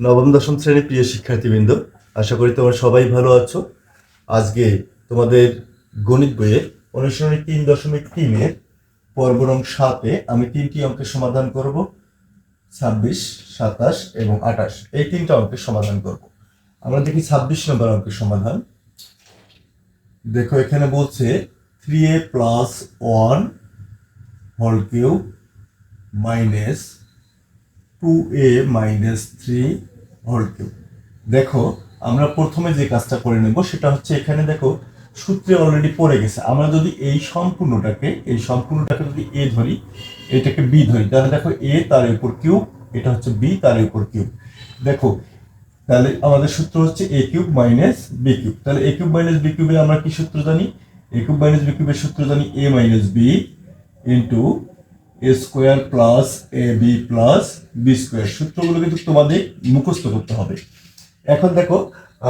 নবম, দশম শ্রেণির প্রিয় শিক্ষার্থীবৃন্দ, আশা করি তোমরা সবাই ভালো আছো। আজকে তোমাদের গণিত বইয়ের অনুশীলনী তিন দশমিক তিনের পর্ব নং সাতে আমি তিনটি অঙ্কের সমাধান করব, ছাব্বিশ, সাতাশ এবং আঠাশ। এই তিনটা অঙ্কের সমাধান করব। আমরা দেখি ছাব্বিশ নম্বর অঙ্কের সমাধান। দেখো, এখানে বলছে three A plus one whole cube minus two A minus three cube দেখো, আমরা প্রথমে যে কাজটা করে নেব সেটা হচ্ছে এখানে দেখো, সূত্রে অলরেডি পড়ে গেছে। আমরা যদি এই সম্পূর্ণটাকে এই সম্পূর্ণটাকে যদি এ ধরি, এটাকে বি ধরি, তাহলে দেখো এ তার উপর কিউব, এটা হচ্ছে বি তার উপর কিউব। দেখো, তাহলে আমাদের সূত্র হচ্ছে A cube minus B cube. তাহলে এ কিউব মাইনাস বি কিউবে আমরা কি সূত্র জানি? এ কিউব মাইনাস বি কিউবের সূত্র জানি A minus B into A square plus A B plus B square সূত্রগুলো কিন্তু তোমাদের মুখস্থ করতে হবে। এখন দেখো,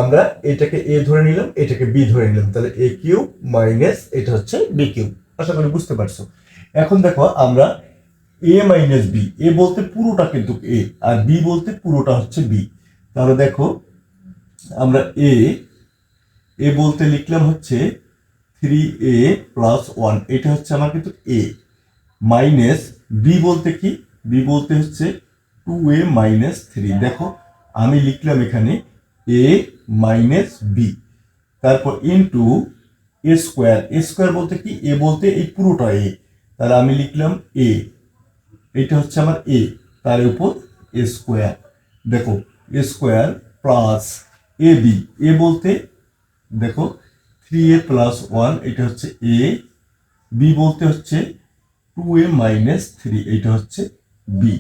আমরা এটাকে এ ধরে নিলাম, এটাকে বি ধরে নিলাম। তাহলে এ কিউব মাইনাস এটা হচ্ছে বি কিউব। আশা করি বুঝতে পারছ। এখন দেখো, আমরা এ মাইনাস বি এ বলতে পুরোটা কিন্তু এ আর বি বলতে পুরোটা হচ্ছে বি তাহলে দেখো, আমরা এ এ বলতে লিখলাম হচ্ছে থ্রি এ প্লাস ওয়ান এটা হচ্ছে আমার কিন্তু এ মাইনাস বি বলতে কি? বি বলতে হচ্ছে টু এ মাইনাস থ্রি দেখো, আমি লিখলাম এখানে এ মাইনাস বি তারপর into A square A square বলতে কি? এ বলতে এই পুরোটা এ তাহলে আমি লিখলাম এ এটা হচ্ছে আমার এ তার উপর এ স্কোয়ার দেখো A square plus A B A বলতে, দেখো থ্রি এ প্লাস ওয়ান এটা হচ্ছে এ বি বলতে হচ্ছে টু এ মাইনাস থ্রি এটা হচ্ছে B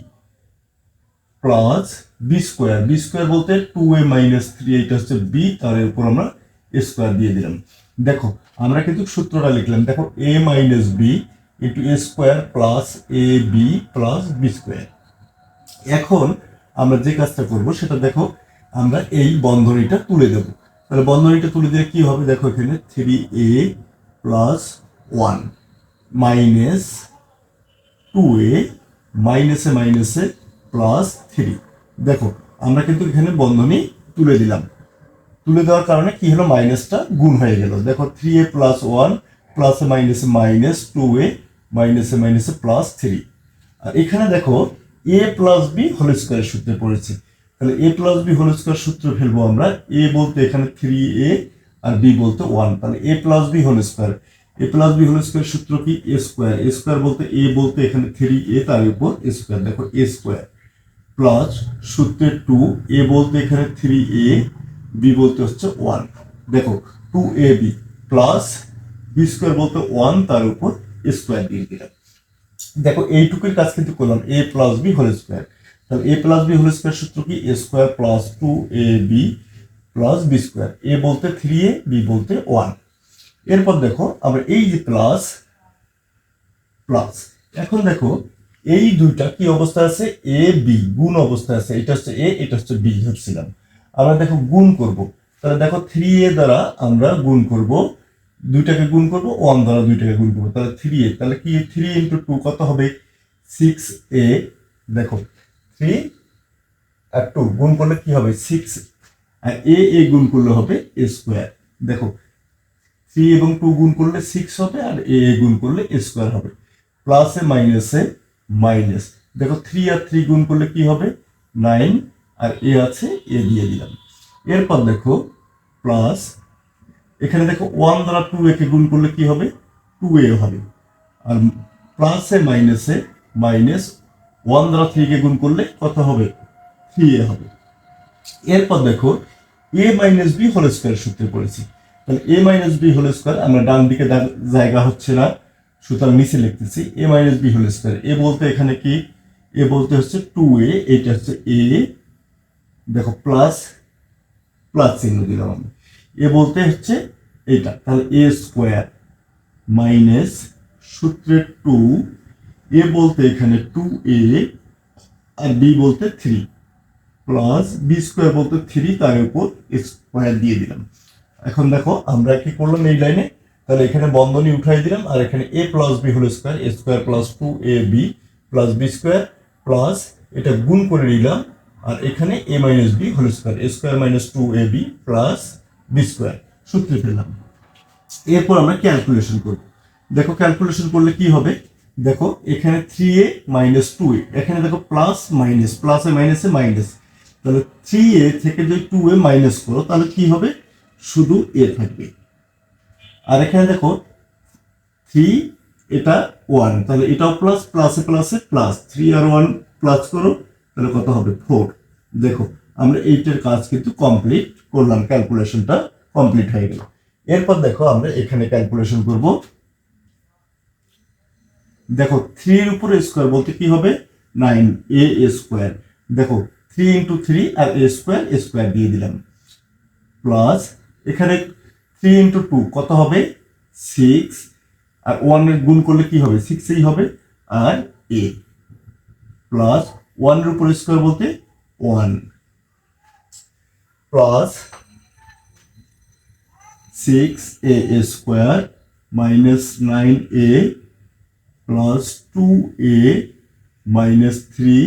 plus B square B square বলতে টু এ মাইনাস থ্রি এটা হচ্ছে বি তার উপর আমরা স্কোয়ার দিয়ে দিলাম। দেখো, আমরা কিন্তু সূত্রটা লিখলাম। দেখো A minus B into A square plus A B plus B square এখন আমরা যে কাজটা করব, সেটা দেখো, আমরা এই বন্ধনীটা তুলে দেব। তাহলে বন্ধনীটা তুলে দিলে কি হবে? দেখো এখানে three A plus one minus two A মাইনাসে মাইনাসে প্লাস থ্রি দেখো, আমরা কিন্তু এখানে বন্ধনী তুলে দিলাম। তুলে দেওয়ার কারণে কি হলো? মাইনাসটা গুণ হয়ে গেল। দেখো থ্রি এ প্লাস ওয়ান প্লাসে মাইনাসে মাইনাস টু এ মাইনাসে মাইনাসে প্লাস থ্রি আর এখানে দেখো এ প্লাস বি হোল স্কোয়ারের সূত্রে পড়েছে। তাহলে A plus B whole square সূত্র ফেলব আমরা। এ বলতে এখানে থ্রি এ আর বি বলতে ওয়ান তাহলে A plus B whole square A plus B whole square সূত্র কি? এ স্কোয়ার এ স্কোয়ার বলতে এ বলতে এখানে থ্রি এ তার উপর এ স্কোয়ার দেখো এ স্কোয়ার প্লাস সূত্রের টু এ বলতে এখানে থ্রি এ বি বলতে হচ্ছে ওয়ান দেখো two A B plus B square বলতে ওয়ান তার উপর স্কোয়ার দিয়ে দিলাম। দেখো, এইটুকুর কাজ কিন্তু করলাম। A plus b whole square তাহলে a plus b whole square সূত্র কি? A square plus two a b plus b square a বলতে থ্রি এ বি বলতে ওয়ান এরপর দেখো আমরা এই যে প্লাস প্লাস এখন দেখো, এই দুইটা কি অবস্থা আছে? এ বি গুণ অবস্থা আছে। এটা হচ্ছে এ এটা হচ্ছে বি ধরছিলাম আমরা দেখো, গুণ করব। তাহলে দেখো থ্রি এ দ্বারা আমরা গুণ করব, দুইটাকে গুণ করব ওয়ান দ্বারা দুইটাকে গুণ করব। তাহলে থ্রি এ তাহলে কি থ্রি ইন্টু টু কত হবে? সিক্স এ দেখো থ্রি আর টু গুণ করলে কি হবে? সিক্স আর এ এ গুণ করলে হবে এ স্কোয়ার দেখো থ্রি এবং টু গুণ করলে সিক্স হবে আর এ গুণ করলে এ স্কোয়ার হবে। প্লাসে মাইনাসে মাইনাস দেখো থ্রি আর থ্রি গুণ করলে কি হবে? নাইন আর এ আছে এ দিয়ে দিলাম। এরপর দেখো প্লাস এখানে দেখো ওয়ান দ্বারা টু একে গুণ করলে কি হবে? টু এ হবে। আর প্লাসে মাইনাসে মাইনাস ওয়ান দ্বারা থ্রিকে গুণ করলে কত হবে? থ্রি এ হবে। এরপর দেখো a minus b whole square সূত্রে পড়েছি। তাহলে a minus b whole square আমরা ডান দিকে জায়গা হচ্ছে না, সুতরাং নিচে লিখতেছি a minus b whole square a বলতে এখানে কি? এ বলতে হচ্ছে টু এ এটা হচ্ছে এ দেখো প্লাস প্লাস চিহ্ন দিলাম আমি এ বলতে হচ্ছে এইটা তাহলে এ স্কোয়ার মাইনাস সূত্রের টু এ বলতে এখানে টু এ আর বি বলতে থ্রি প্লাস বি স্কোয়ার বলতে থ্রি তার উপর স্কোয়ার দিয়ে দিলাম। এখন দেখো, আমরা কি করলাম এই লাইনে তাহলে এখানে বন্ধনী উঠাই দিলাম, আর এখানে a plus b whole square a square plus two a b plus b square plus এটা গুণ করে নিলাম, আর এখানে a minus b whole square a square minus two a b plus b square সূত্রে পেলাম। এরপর আমরা ক্যালকুলেশন করব। দেখো ক্যালকুলেশন করলে কি হবে? দেখো, এখানে three a minus two a এখানে দেখো প্লাস মাইনাস প্লাসে মাইনাসে মাইনাস তাহলে থ্রি এ থেকে যদি টু এ মাইনাস করো, তাহলে কি হবে? শুধু এ থাকবে। আর এখানে দেখো থ্রি এটা ওয়ান তাহলে এটাও প্লাস প্লাসে প্লাসে প্লাস থ্রি আর ওয়ান প্লাস করো, তাহলে কত হবে? ফোর দেখো, আমরা এইটার কাজ কিন্তু কমপ্লিট করলাম ক্যালকুলেশনটা কমপ্লিট হয়ে গেল। এরপর দেখো, আমরা এখানে ক্যালকুলেশন করব। দেখো থ্রি এর উপরে স্কোয়ার বলতে কি হবে? নাইন এ স্কোয়ার দেখো থ্রি ইন্টু থ্রি আর এ স্কোয়ার স্কোয়ার দিয়ে দিলাম। প্লাস এখানে থ্রি ইন্টু টু কত হবে? সিক্স আর ওয়ানের গুণ করলে কি হবে? সিক্সই হবে, আর এ প্লাস ওয়ানের উপর স্কোয়ার বলতে one plus six a square minus nine a plus two a minus three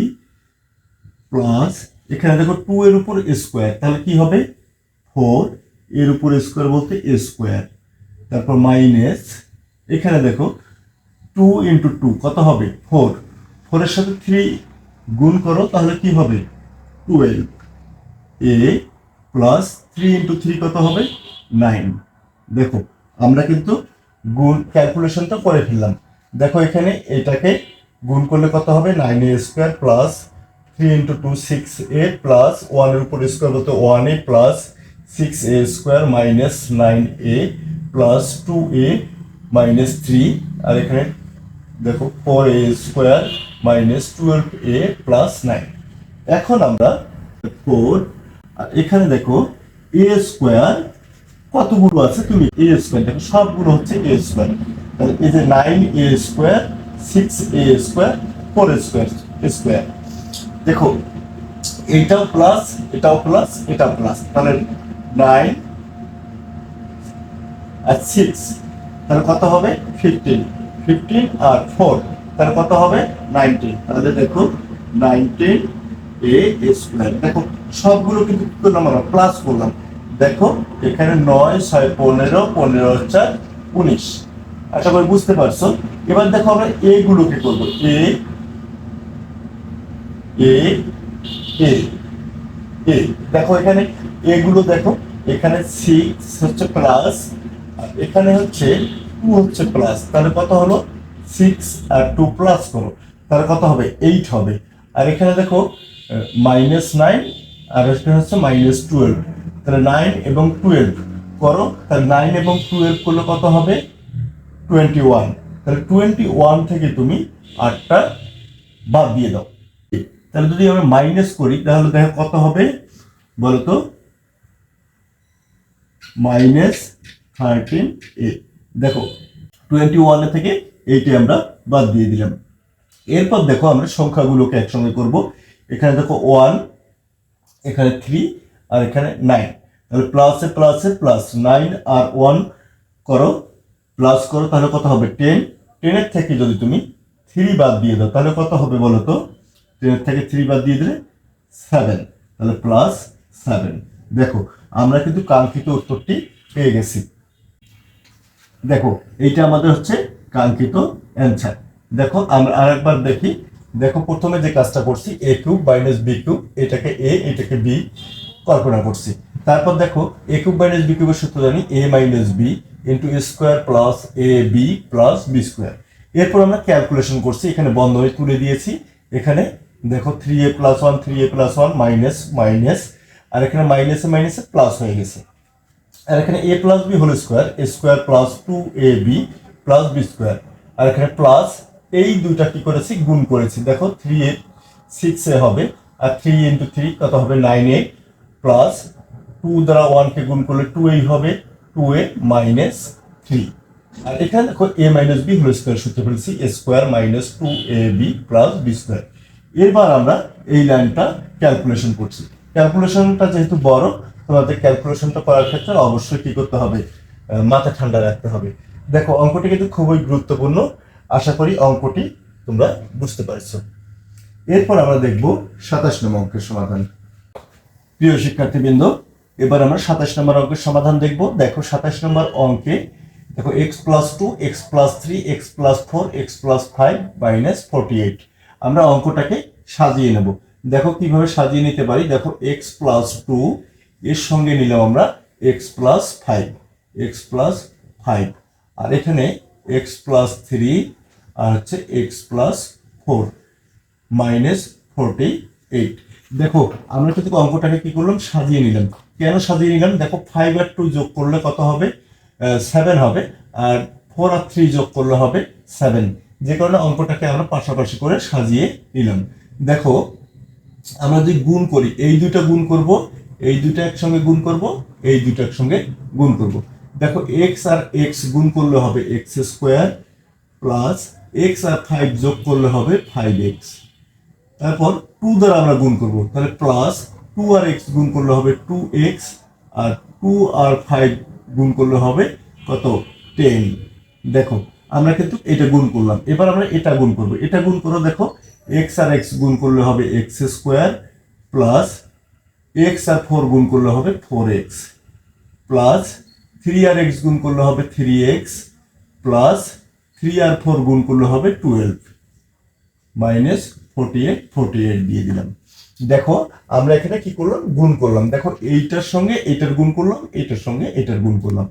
plus এখানে দেখো টু এর উপর স্কোয়ার তাহলে কি হবে? ফোর এর উপর স্কোয়ার বলতে এ স্কোয়ার তারপর মাইনাস এখানে দেখো টু ইন্টু টু কত হবে? ফোর ফোরের সাথে থ্রি গুণ করো, তাহলে কি হবে? Twelve a plus three into three কত হবে? নাইন দেখো, আমরা কিন্তু গুণ ক্যালকুলেশনটা করে ফেললাম। দেখো এখানে এটাকে গুণ করলে কত হবে? Nine a square plus three into two six a plus ওয়ানের উপর স্কোয়ার বলতে one a plus six a square minus nine a plus two a minus three আর এখানে দেখো four a square minus twelve a plus nine এখন আমরা four এখানে দেখো এ square কতগুলো আছে তুমি? এ স্কোয়ার দেখো সবগুলো হচ্ছে এ স্কোয়ার তাহলে এই যে nine a square six a square four square square দেখো, এইটাও প্লাস এটাও প্লাস এটাও প্লাস তাহলে নাইন আর সিক্স তাহলে কত হবে? ফিফটিন ফিফটিন আর ফোর তাহলে কত হবে? নাইনটিন তাহলে দেখো নাইনটিন এ স্কোয়ার দেখো, সবগুলো কিন্তু কি আমরা? প্লাস করলাম। দেখো, এখানে নয়, ছয়, পনেরো পনেরো চার, উনিশ। আশা করি বুঝতে পারছ? এবার দেখো আমরা এ গুলোকে করব? এ এ এ এ। দেখো এখানে এগুলো দেখো, এখানে সিক্স হচ্ছে প্লাস এখানে হচ্ছে টু হচ্ছে প্লাস তাহলে কত হলো? সিক্স আর টু প্লাস করো। তাহলে কত হবে? এইট হবে। আর এখানে দেখো মাইনাস নাইন আর এখানে হচ্ছে মাইনাস টুয়েলভ তাহলে নাইন এবং টুয়েলভ করো। তাহলে নাইন এবং টুয়েলভ করলে কত হবে? টোয়েন্টি ওয়ান তাহলে টোয়েন্টি ওয়ান থেকে তুমি আটটা বাদ দিয়ে দাও। তাহলে যদি আমরা মাইনাস করি, তাহলে দেখো কত হবে? বলো তো? Minus thirteen a. দেখো টোয়েন্টি ওয়ানে থেকে এইটি আমরা বাদ দিয়ে দিলাম। এরপর দেখো আমরা সংখ্যাগুলোকে একসঙ্গে করব। এখানে দেখো ওয়ান এখানে থ্রি আর এখানে নাইন তাহলে প্লাসে প্লাসে প্লাস নাইন আর ওয়ান করো প্লাস করো, তাহলে কত হবে? টেন টেনের থেকে যদি তুমি থ্রি বাদ দিয়ে দাও, তাহলে কত হবে বলো তো? টেনের থেকে থ্রি বাদ দিয়ে দিলে সেভেন তাহলে প্লাস সেভেন দেখো, আমরা কিন্তু কাঙ্ক্ষিত উত্তরটি পেয়ে গেছি। দেখো, এইটা আমাদের হচ্ছে কাঙ্ক্ষিত অ্যান্সার দেখো, আমরা আরেকবার দেখি। দেখো, প্রথমে যে কাজটা করছি a cube minus b cube এটাকে এ এটাকে বি কল্পনা করছি। তারপর দেখো এ কিউব মাইনাস বি কিউবের সূত্র জানি a minus b into square plus a b plus b square এরপর আমরা ক্যালকুলেশন করছি, এখানে বন্ধনী তুলে দিয়েছি। এখানে দেখো three a plus one three a plus one minus minus আর এখানে মাইনাসে মাইনাসে প্লাস হয়ে গেছে। আর এখানে a plus b whole square a square plus two a b plus b square আর এখানে প্লাস এই দুইটা কি করেছি? গুণ করেছি। দেখো থ্রি এ সিক্স এ হবে। আর থ্রি ইন্টু থ্রি কত হবে? নাইন এ প্লাস টু দ্বারা ওয়ানকে গুণ করলে টু এই হবে। টু এ মাইনাস থ্রি আর এখানে দেখো a minus b whole square সূত্র ফেলেছি a square minus two a b plus b square এবার আমরা এই লাইনটা ক্যালকুলেশন করছি। ক্যালকুলেশনটা যেহেতু বড়, তোমাদের ক্যালকুলেশনটা করার ক্ষেত্রে অবশ্যই কি করতে হবে? মাথা ঠান্ডা রাখতে হবে। দেখো, অঙ্কটি কিন্তু খুবই গুরুত্বপূর্ণ। আশা করি অঙ্কটি তোমরা বুঝতে পারছ। এরপর আমরা দেখব সাতাশ নম্বর অঙ্কের সমাধান। প্রিয় শিক্ষার্থীবৃন্দ, এবার আমরা সাতাশ নম্বর অঙ্কের সমাধান দেখব। দেখো, সাতাশ নম্বর অঙ্কে, দেখো x plus two x plus three x plus four x plus five minus forty eight আমরা অঙ্কটাকে সাজিয়ে নেব। দেখো কীভাবে সাজিয়ে নিতে পারি। দেখো এক্স প্লাস টু এর সঙ্গে নিলাম আমরা x plus five x plus five আর এখানে এক্স প্লাস থ্রি আর হচ্ছে x plus four minus forty eight দেখো, আমরা কিন্তু অঙ্কটাকে কি করলাম? সাজিয়ে নিলাম। কেন সাজিয়ে নিলাম? দেখো ফাইভ আর টু যোগ করলে কত হবে? সেভেন হবে। আর ফোর আর থ্রি যোগ করলে হবে সেভেন যে কারণে অঙ্কটাকে আমরা পাশাপাশি করে সাজিয়ে নিলাম। দেখো আমরা যদি গুণ করি, এই দুইটা গুণ করব, এই দুইটা একসঙ্গে গুণ করব, এই দুইটা একসঙ্গে গুণ করব। দেখো এক্স আর এক্স গুণ করলে হবে এক্স স্কোয়ার প্লাস এক্স আর ফাইভ যোগ করলে হবে ফাইভ এক্স তারপর টু দ্বারা আমরা গুণ করব, তাহলে প্লাস টু আর এক্স গুণ করলে হবে টু এক্স আর টু আর ফাইভ গুণ করলে হবে কত? টেন দেখো, আমরা কিন্তু এটা গুণ করলাম। এবার আমরা এটা গুণ করব। এটা গুণ করো দেখো এক্স আর এক্স গুণ করলে হবে এক্স স্কোয়ার প্লাস এক্স আর ফোর গুণ করলে হবে ফোর এক্স প্লাস থ্রি আর এক্স গুণ করলে হবে থ্রি এক্স প্লাস থ্রি আর ফোর গুণ করলে হবে twelve minus forty eight forty eight দিয়ে দিলাম। দেখো, আমরা এখানে কি করলাম? গুণ করলাম। দেখো, এইটার সঙ্গে এইটার গুণ করলাম এইটার সঙ্গে এটার গুণ করলাম।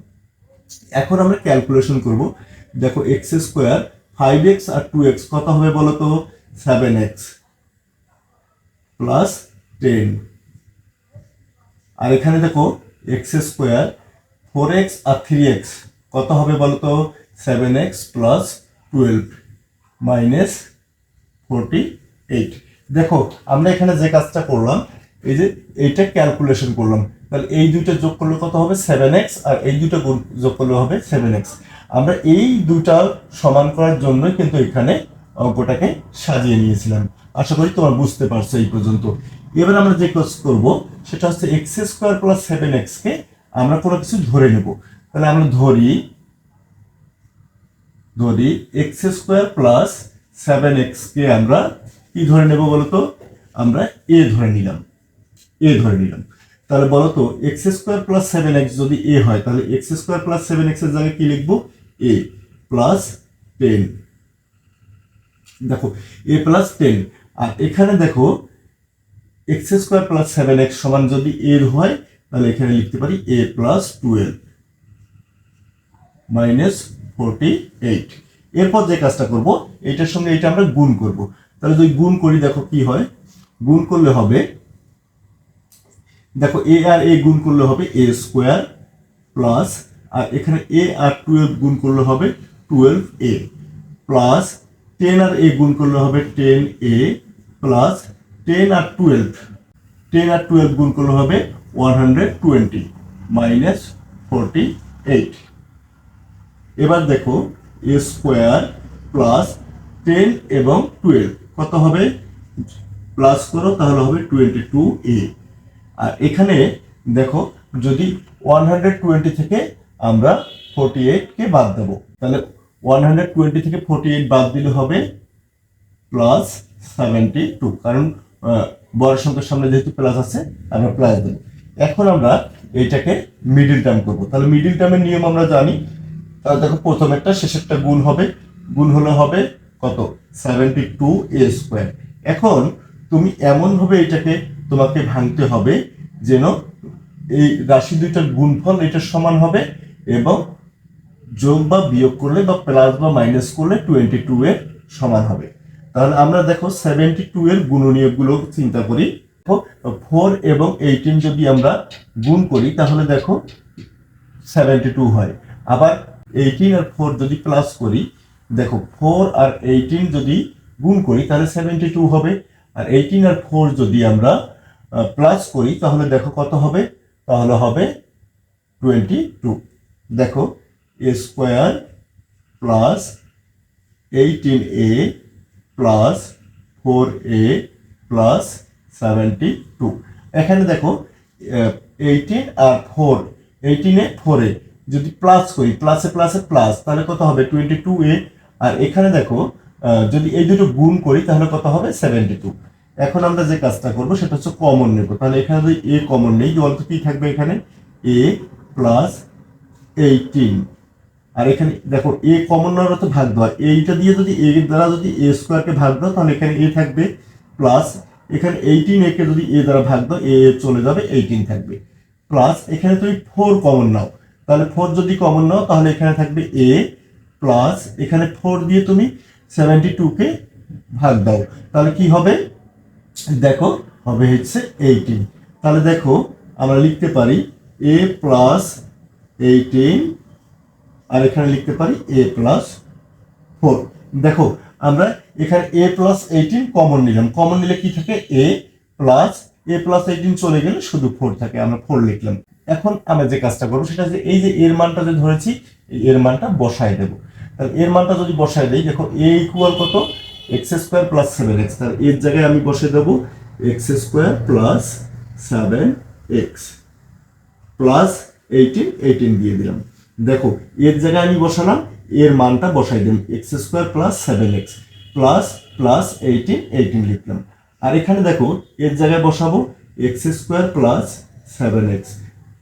এখন আমরা ক্যালকুলেশন করব। দেখো x square five x two two x কত হবে বলো তো সেভেন এক্স প্লাস টেন আর এখানে দেখো x square four x three three x কত হবে বলতো? Seven x plus twelve minus forty eight দেখো, আমরা এখানে যে কাজটা করলাম, এই যে এইটা ক্যালকুলেশন করলাম। তাহলে এই দুইটা যোগ করলে কত হবে? সেভেন এক্স আর এই দুটো যোগ করলে হবে সেভেন এক্স আমরা এই দুটা সমান করার জন্যই কিন্তু এখানে অঙ্কটাকে সাজিয়ে নিয়েছিলাম। আশা করি তোমরা বুঝতে পারছ এই পর্যন্ত। এবার আমরা যে কাজ করব, সেটা হচ্ছে এক্স স্কোয়ার প্লাস সেভেন এক্সকে আমরা কোনো কিছু ধরে নেব। তাহলে আমরা ধরি ধরি এক্স স্কোয়ার প্লাস সেভেন এক্সকে আমরা কি ধরে নেব বলতো? আমরা এ ধরে নিলাম। এ ধরে নিলাম। তাহলে বলতো x square plus seven x যদি এ হয়, তাহলে এক্স স্কোয়ার প্লাস সেভেন এক্সের জায়গায় কি লিখব? এ প্লাস টেন দেখো, এ প্লাস টেন আর এখানে দেখো x square plus seven x সমান যদি এর হয়, তাহলে এখানে লিখতে পারি a plus twelve minus forty eight এরপর যে কাজটা করব, এটার সঙ্গে এটা আমরা গুণ করব। তাহলে যদি গুণ করি, দেখো কি হয়? গুণ করলে হবে, দেখো এ আর এ গুণ করলে হবে এ স্কোয়ার প্লাস আর এখানে এ আর টুয়েলভ গুণ করলে হবে টুয়েলভ এ প্লাস টেন আর এ গুণ করলে হবে টেন এ প্লাস টেন আর টুয়েলভ টেন আর টুয়েলভ গুণ করলে হবে one hundred twenty minus forty eight এবার দেখো এ স্কোয়ার প্লাস টেন এবং টুয়েলভ কত হবে? প্লাস করো, তাহলে হবে টোয়েন্টি টু এ আর এখানে দেখো, যদি ওয়ান হান্ড্রেড টোয়েন্টি থেকে আমরা ফোরটি এইটকে বাদ দেবো, তাহলে ওয়ান হান্ড্রেড টোয়েন্টি থেকে ফোরটি এইট বাদ দিলে হবে প্লাস সেভেন্টি টু কারণ বড় সংখ্যার সামনে যেহেতু প্লাস আছে, আমরা প্লাস দেবো। এখন আমরা এইটাকে মিডিল টার্ম করব। তাহলে মিডিল টার্মের নিয়ম আমরা জানি। তাহলে দেখো, প্রথমেরটা শেষেরটা গুণ হবে। গুণ হলে হবে কত? সেভেন্টি টু এ স্কোয়ার এখন তুমি এমনভাবে এটাকে তোমাকে ভাঙতে হবে যেন এই রাশি দুইটার গুণফল এটার সমান হবে এবং যোগ বা বিয়োগ করলে বা প্লাস বা মাইনাস করলে টোয়েন্টি টু এর সমান হবে। তাহলে আমরা দেখো সেভেন্টি টু এর গুণনীয়কগুলো চিন্তা করি। ফোর এবং এইটিন যদি আমরা গুণ করি, তাহলে দেখো সেভেন্টি টু হয়। আবার এইটিন আর ফোর যদি প্লাস করি, দেখো ফোর আর এইটিন যদি গুণ করি, তাহলে সেভেন্টি টু হবে। আর এইটিন আর ফোর যদি আমরা প্লাস করি, তাহলে দেখো কত হবে? তাহলে হবে টোয়েন্টি টু দেখো square plus eighteen a plus four a plus seventy two এখানে দেখো এইটিন আর ফোর এইটিনে ফোরে যদি প্লাস করি প্লাসে প্লাসে প্লাস তাহলে কত হবে? টোয়েন্টি টু এ আর এখানে দেখো যদি এই দুটো গুণ করি, তাহলে কত হবে? সেভেন্টি টু এখন আমরা যে কাজটা করব, সেটা হচ্ছে কমন নেব। তাহলে এখানে যদি এ কমন নেই জল তো কি থাকবে এখানে? এ প্লাস এইটিন আর এখানে দেখো এ কমন নেওয়ার তো ভাগ দেওয়া। এইটা দিয়ে যদি এ দ্বারা যদি এ স্কোয়ারকে ভাগ দাও, তাহলে এখানে এ থাকবে প্লাস এখানে এইটিন একে যদি এ দ্বারা ভাগ দাও এ চলে যাবে এইটিন থাকবে। প্লাস এখানে তুমি ফোর কমন নাও। তাহলে ফোর যদি কমন নাও, তাহলে এখানে থাকবে এ প্লাস এখানে ফোর দিয়ে তুমি সেভেন্টি টুকে ভাগ দাও। তাহলে কি হবে? দেখো, হবে হচ্ছে এইটিন তাহলে দেখো, আমরা লিখতে পারি এ প্লাস এইটিন আর এখানে লিখতে পারি এ প্লাস ফোর দেখো, আমরা এখানে এ প্লাস এইটিন কমন নিলাম। কমন নিলে কি থাকে? A plus a plus eighteen চলে গেলে শুধু ফোর থাকে। আমরা ফোর লিখলাম। এখন আমরা যে কাজটা করব, সেটা যে এই যে এর মানটা যে ধরেছি, এর মানটা বসায় দেবো। তাহলে এর মানটা যদি বসায় দেই, দেখো এ ইকুয়াল কত? X square plus seven x তাহলে এর জায়গায় আমি বসে দেবো x square plus seven x plus eighteen eighteen দিয়ে দিলাম। দেখো, এর জায়গায় আমি বসালাম, এর মানটা বসাই দিলাম x square plus seven x plus plus eighteen eighteen লিখলাম। আর এখানে দেখো, এর জায়গায় বসাবো x square plus seven x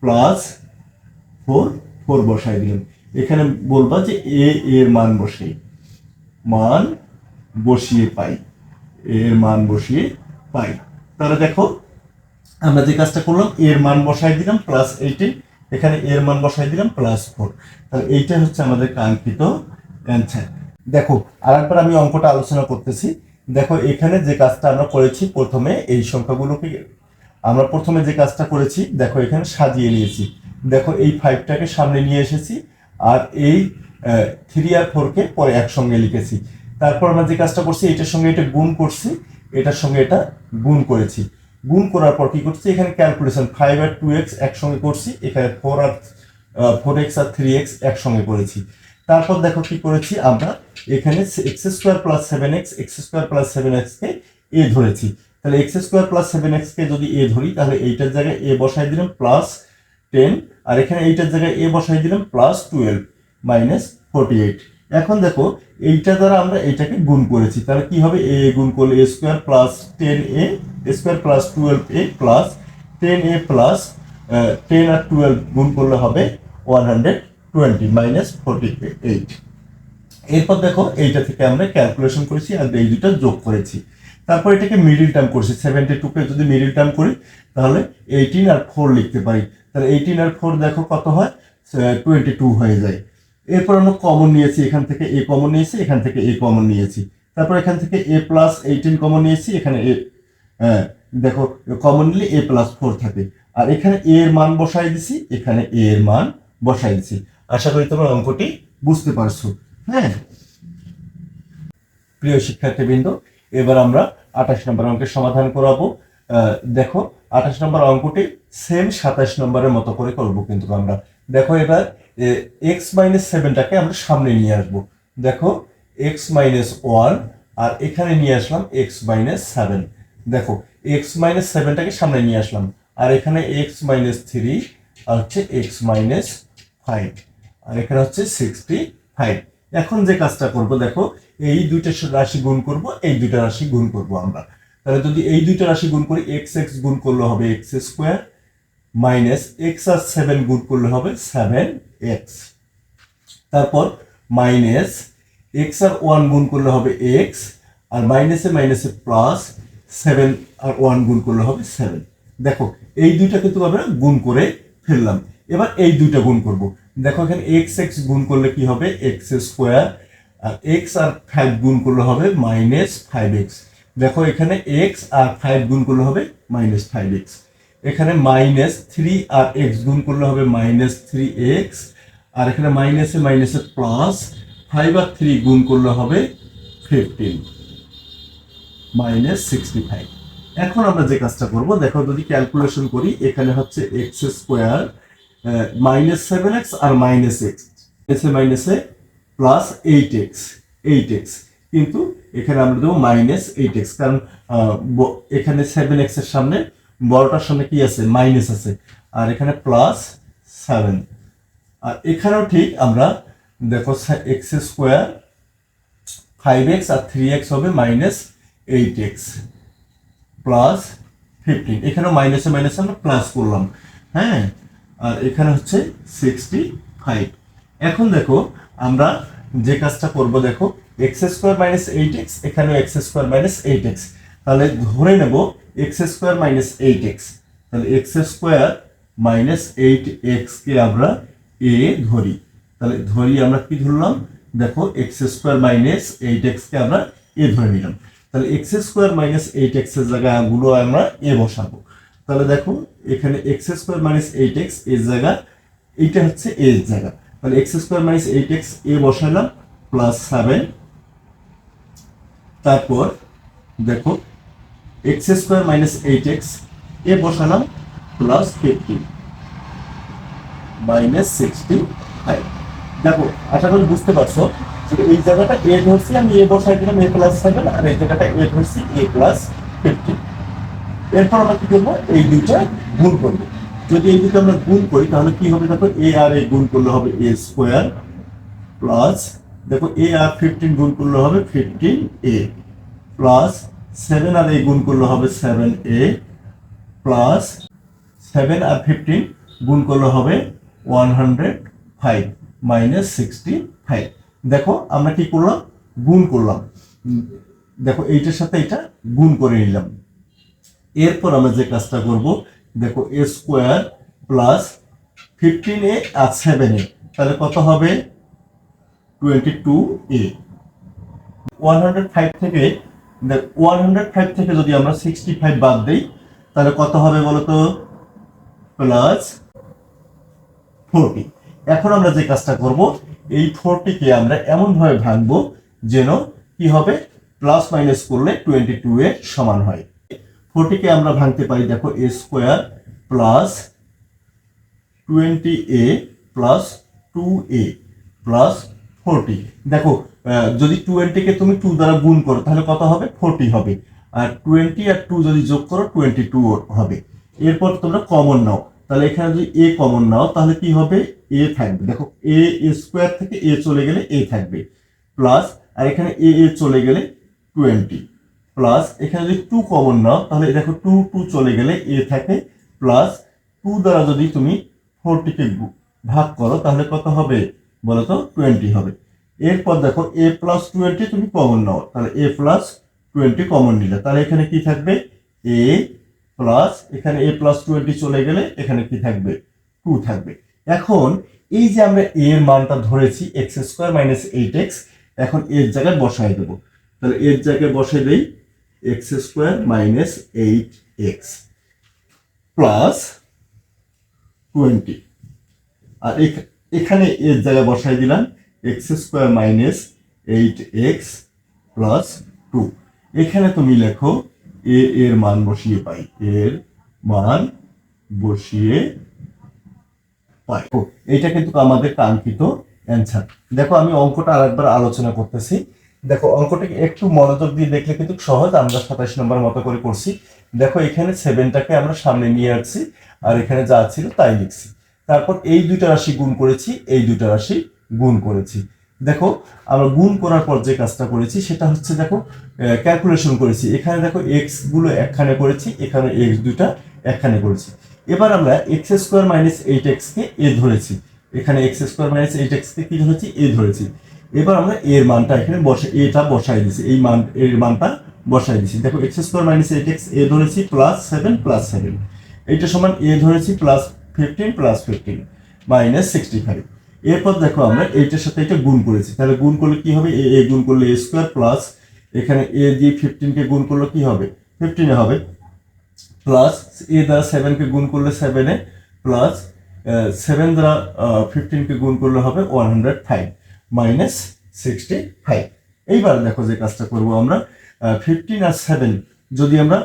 plus four four বসাই দিলাম। এখানে বলবা যে এ, এর মান বসে, মান বসিয়ে পাই, এর মান বসিয়ে পাই। তাহলে দেখো, আমরা যে কাজটা করলাম, এর মান বসাই দিলাম প্লাস এইটিন এখানে এর মান বসাই দিলাম প্লাস ফোর তাহলে এইটা হচ্ছে আমাদের কাঙ্ক্ষিত অ্যান্সার দেখো, আরেকবার আমি অঙ্কটা আলোচনা করতেছি। দেখো, এখানে যে কাজটা আমরা করেছি প্রথমে, এই সংখ্যাগুলোকে আমরা প্রথমে যে কাজটা করেছি, দেখো, এখানে সাজিয়ে নিয়েছি। দেখো, এই ফাইভটাকে সামনে নিয়ে এসেছি আর এই থ্রি আর ফোরকে পরে একসঙ্গে লিখেছি। তারপর আমরা যে কাজটা করছি, এটার সঙ্গে এটা গুণ করছি, এটার সঙ্গে এটা গুণ করেছি। গুণ করার পর কি করছি এখানে ক্যালকুলেশন ফাইভ আর টু এক্স একসঙ্গে করছি, এখানে ফোর আর ফোর এক্স আর থ্রি এক্স একসঙ্গে করেছি। তারপর দেখো কি করেছি আমরা? এখানে x square plus seven x x square plus seven এক্সকে এ ধরেছি। তাহলে এক্স স্কোয়ার প্লাস সেভেন এক্সকে যদি এ ধরি, তাহলে এইটার জায়গায় এ বসাই দিলাম প্লাস টেন আর এখানে এইটার জায়গায় এ বসাই দিলাম plus twelve minus forty eight এখন দেখো, এইটা দ্বারা আমরা এটাকে গুণ করেছি। তাহলে কি হবে? এ গুণ করলে a square plus ten a square plus twelve a plus ten a plus ten R twelve গুণ করলে হবে one hundred twenty minus forty eight এরপর দেখো, এইটা থেকে আমরা ক্যালকুলেশন করেছি আর এই দুটো যোগ করেছি। তারপর এটাকে মিডিল টার্ম করছি সেভেন্টি টুকে যদি মিডিল টার্ম করি, তাহলে এইটিন আর ফোর লিখতে পারি। তাহলে এইটিন আর ফোর দেখো কত হয়? টোয়েন্টি টু হয়ে যায়। এরপর আমরা কমন নিয়েছি, এখান থেকে এ কমন নিয়েছি, এখান থেকে এ কমন নিয়েছি। তারপর এখান থেকে এ প্লাস এইটিন কমন নিয়েছি, এখানে এ হ্যাঁ দেখো কমন নিলে এ প্লাস ফোর থাকে। আর এখানে এ এর মান বসাই দিছি, এখানে এ এর মান বসাই দিছি। আশা করি তোমরা অঙ্কটি বুঝতে পারছ। হ্যাঁ। প্রিয় শিক্ষার্থীবৃন্দ, এবার আমরা আঠাশ নম্বর অঙ্কের সমাধান করাবো। দেখো, আঠাশ নম্বর অঙ্কটি সেম সাতাশ নম্বরের মতো করে করব কিন্তু আমরা। দেখো এবার এক্স মাইনাস সেভেনটাকে আমরা সামনে নিয়ে আসব। দেখো এক্স মাইনাস ওয়ান আর এখানে নিয়ে আসলাম এক্স মাইনাস সেভেন দেখো এক্স মাইনাস সেভেনটাকে সামনে নিয়ে আসলাম, আর এখানে এক্স মাইনাস থ্রি আর হচ্ছে এক্স মাইনাস ফাইভ আর এখানে হচ্ছে সিক্সটি ফাইভ এখন যে কাজটা করব, দেখো, এই দুইটা রাশি গুণ করব, এই দুইটা রাশি গুণ করব আমরা। তাহলে যদি এই দুইটা রাশি গুণ করি এক্স এক্স গুণ করলে হবে এক্স স্কোয়ার মাইনাস এক্স আর সেভেন গুণ করলে হবে সেভেন এক্স তারপর মাইনাস এক্স আর ওয়ান গুণ করলে হবে এক্স আর মাইনাসে মাইনাসে প্লাস সেভেন আর ওয়ান গুণ করলে হবে সেভেন দেখো, এই দুইটা কিন্তু আমরা গুণ করে ফেললাম। এবার এই দুইটা গুণ করব। দেখো, এখানে এক্স এক্স গুণ করলে কি হবে? এক্স স্কোয়ার আর এক্স আর ফাইভ গুণ করলে হবে মাইনাস ফাইভ এক্স দেখো, এখানে এক্স আর ফাইভ গুণ করলে হবে মাইনাস ফাইভ এক্স এখানে মাইনাস থ্রি আর এক্স গুণ করলে হবে মাইনাস থ্রি এক্স আর এখানে মাইনাসে মাইনাসে প্লাস ফাইভ আর থ্রি গুণ করলে হবে ফিফটিন মাইনাস সিক্সটি ফাইভ এখন আমরা যে কাজটা করব, দেখো যদি ক্যালকুলেশন করি, এখানে হচ্ছে x square minus seven x আর মাইনাস এক্স এসে মাইনাসে plus eight x eight x কিন্তু এখানে আমরা দেবো মাইনাস এইট এক্স কারণ এখানে সেভেন এক্সের সামনে বড়টার সামনে কি আছে? মাইনাস আছে। আর এখানে প্লাস সেভেন আর এখানেও ঠিক আমরা দেখো এক্স স্কোয়ার ফাইভ এক্স আর থ্রি এক্স হবে minus eight x plus fifteen এখানেও মাইনাসে মাইনাসে আমরা প্লাস করলাম। হ্যাঁ? আর এখানে হচ্ছে সিক্সটি ফাইভ এখন দেখো আমরা যে কাজটা করব, দেখো x square minus eight x এখানেও x square minus eight x তাহলে ধরে নেব x square minus eight x তাহলে x square minus eight x কে আমরা এ ধরি। তাহলে ধরি আমরা কি ধরলাম? দেখো x square minus eight x কে আমরা এ ধরে নিলাম। তাহলে এক্স স্কোয়ার মাইনাস এইট এক্সের জায়গায়গুলো আমরা এ বসাবো। তাহলে দেখো, এখানে এক্স স্কোয়ার মাইনাস এইট এক্সের জায়গা, এইটা হচ্ছে এ জায়গা। তাহলে x square minus eight x a বসালাম প্লাস সেভেন তারপর দেখো x square minus eight x, a বসালাম plus fifteen minus sixty five. দেখো, আশা করি বুঝতে পারছ যে এই জায়গাটা এ ধরছি, আমি এ বসাই দিলাম, এ প্লাস সেভেন আর এই জায়গাটা এ ধরছি, এ প্লাস ফিফটিন এরপর আমরা কি করব? এই দুইটা গুণ করব। যদি এই দুটো আমরা গুণ করি, তাহলে কি হবে দেখো, এ আর এ গুণ করলে হবে এ স্কোয়ার প্লাস দেখো, এ আর ফিফটিন গুণ করলে হবে ফিফটিন এ প্লাস সেভেন আর এ গুণ করলে হবে সেভেন এ প্লাস সেভেন আর ফিফটিন গুণ করলে হবে one hundred five minus sixty five দেখো, আমরা কি করলাম? গুণ করলাম। দেখো, এইটার সাথে এটা গুণ করে নিলাম। এরপর আমরা যে কাজটা করব, দেখো a square plus fifteen a R seven a তাহলে কত হবে? Twenty two a one hundred five থেকে দেখ ওয়ান হান্ড্রেড ফাইভ থেকে যদি আমরা সিক্সটি ফাইভ বাদ দিই, তাহলে কত হবে বলতো? প্লাস ফোরটি এখন আমরা যে কাজটা করব, এই ফোরটিকে আমরা এমনভাবে ভাঙবো যেন কি হবে? প্লাস মাইনাস করলে টোয়েন্টি টু এর সমান হয়। ফোরটিকে আমরা ভাঙতে পারি, দেখো a square plus twenty a plus two a plus forty দেখো যদি টোয়েন্টিকে তুমি টু দ্বারা গুণ করো, তাহলে কত হবে? ফোরটি হবে। আর টোয়েন্টি আর টু যদি যোগ করো টোয়েন্টি টু হবে। এরপর তোমরা কমন নাও। তাহলে এখানে যদি এ কমন নাও, তাহলে কি হবে? এ থাকবে। দেখো এ স্কোয়ার থেকে এ চলে গেলে এ থাকবে। প্লাস আর এখানে এ এ চলে গেলে টোয়েন্টি প্লাস এখানে যদি টু কমন নাও, তাহলে দেখো টু টু চলে গেলে এ থাকে। প্লাস টু দ্বারা যদি তুমি ফোরটিকে ভাগ করো, তাহলে কত হবে? বলো তো টোয়েন্টি হবে। এরপর দেখো এ প্লাস টোয়েন্টি তুমি কমন নাও, তাহলে এ প্লাস টোয়েন্টি কমন নিলে। তাহলে এখানে কি থাকবে? এ প্লাস এখানে এ প্লাস টোয়েন্টি চলে গেলে এখানে কি থাকবে? টু থাকবে। এখন এই যে আমরা এ এর মানটা ধরেছি x square minus eight x এখন এর জায়গায় বসাই দেবো। তাহলে এর জায়গায় বসাই দেই x square minus eight x plus twenty আর এখ- এখানে এর জায়গায় বসাই দিলাম x square minus eight x plus two. এখানে তুমি লেখো এ এর মান বসিয়ে পাই। এর মান বসিয়ে পাই। ও, এইটা কিন্তু আমাদের কাঙ্ক্ষিত অ্যান্সার। দেখো আমি অঙ্কটা আরেকবার আলোচনা করতেছি। দেখো অঙ্কটাকে একটু মনোযোগ দিয়ে দেখলে কিন্তু সহজ আমরা সাতাশ নম্বর মতো করে করছি। দেখো এখানে সেভেনটাকে আমরা সামনে নিয়ে আসছি আর এখানে যা ছিল তাই লিখছি। তারপর এই দুইটা রাশি গুণ করেছি এই দুইটা রাশি গুণ করেছি। দেখো, আমরা গুণ করার পর যে কাজটা করেছি, সেটা হচ্ছে দেখো ক্যালকুলেশন করেছি। এখানে দেখো এক্সগুলো একখানে করেছি, এখানে এক্স দুইটা একখানে করেছি। এবার আমরা x square minus eight x K a ধরেছি। এখানে x square minus eight x কে কি ধরেছি? এ ধরেছি। এবার আমরা এর মানটা এখানে বসে এটা বসাই দিছি। এই মান, এর মানটা বসাই দিছি। দেখো x square minus eight x a ধরেছি প্লাস সেভেন প্লাস সেভেন এইটা সমান এ ধরেছি plus fifteen plus fifteen minus sixty five এরপর দেখো আমরা এইটার সাথে এটা গুণ করেছি। তাহলে গুণ করলে কি হবে? এ এ গুণ করলে এ স্কোয়ার প্লাস এখানে এ দিয়ে ফিফটিনকে গুণ করলে কি হবে? ফিফটিনে হবে। প্লাস এ দ্বারা সেভেনকে গুণ করলে সেভেনে প্লাস সেভেন দ্বারা ফিফটিনকে গুণ করলে হবে one hundred five minus sixty five এইবার দেখো যে কাজটা করব আমরা। ফিফটিন আর সেভেন যদি আমরা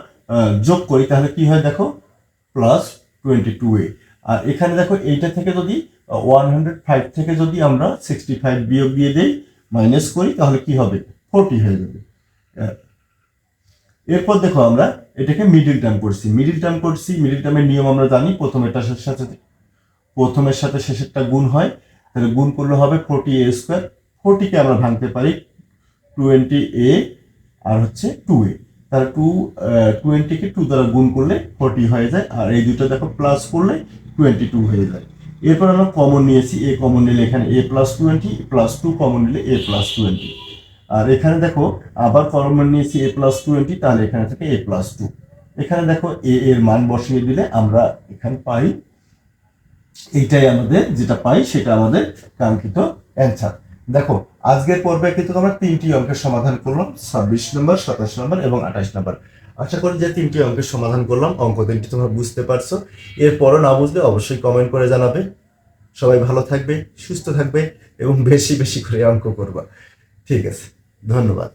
যোগ করি, তাহলে কি হয় দেখো? Plus twenty two a. আর এখানে দেখো এইটা থেকে যদি ওয়ান হান্ড্রেড ফাইভ থেকে যদি আমরা সিক্সটি ফাইভ বিয়োগ দিয়ে দেই মাইনাস করি, তাহলে কি হবে? ফোরটি হয়ে যাবে। এরপর দেখো আমরা এটাকে মিডিল টার্ম করছি। মিডিল টার্ম করছি মিডিল টার্মের নিয়ম আমরা জানি প্রথমেরটার সাথে প্রথমের সাথে শেষেরটা গুণ হয়, তাহলে গুণ করলে হবে ফোরটি এ স্কোয়ার ফোরটিকে আমরা ভাঙতে পারি টোয়েন্টি এ আর হচ্ছে টু এ তাহলে টু টোয়েন্টিকে টু দ্বারা গুণ করলে ফোরটি হয়ে যায়, আর এই দুটো দেখো প্লাস করলে টোয়েন্টি টু হয়ে যায়। এরপর আমরা কমন নিয়েছি এ কমন নিলে এখানে a plus twenty plus two common নিলে এ প্লাস টোয়েন্টি আর এখানে দেখো, আবার কমন নিয়েছি এ প্লাস টোয়েন্টি তাহলে এখানে থাকে এ প্লাস টু এখানে দেখো এ এর মান বসিয়ে দিলে আমরা এখানে পাই, এইটাই আমাদের যেটা পাই, সেটা আমাদের কাঙ্ক্ষিত অ্যান্সার দেখো, আজকের পর্বে কিন্তু আমরা তিনটি অঙ্কের সমাধান করলাম, ছাব্বিশ নম্বর সাতাশ নম্বর এবং আঠাশ নম্বর আশা করি যে তিনটি অঙ্কের সমাধান করলাম। অঙ্ক তিনটি তোমরা বুঝতে পারছ। এরপরও না বুঝলে অবশ্যই কমেন্ট করে জানাবে। সবাই ভালো থাকবে, সুস্থ থাকবে এবং বেশি বেশি করে অঙ্ক করবা। ঠিক আছে, ধন্যবাদ।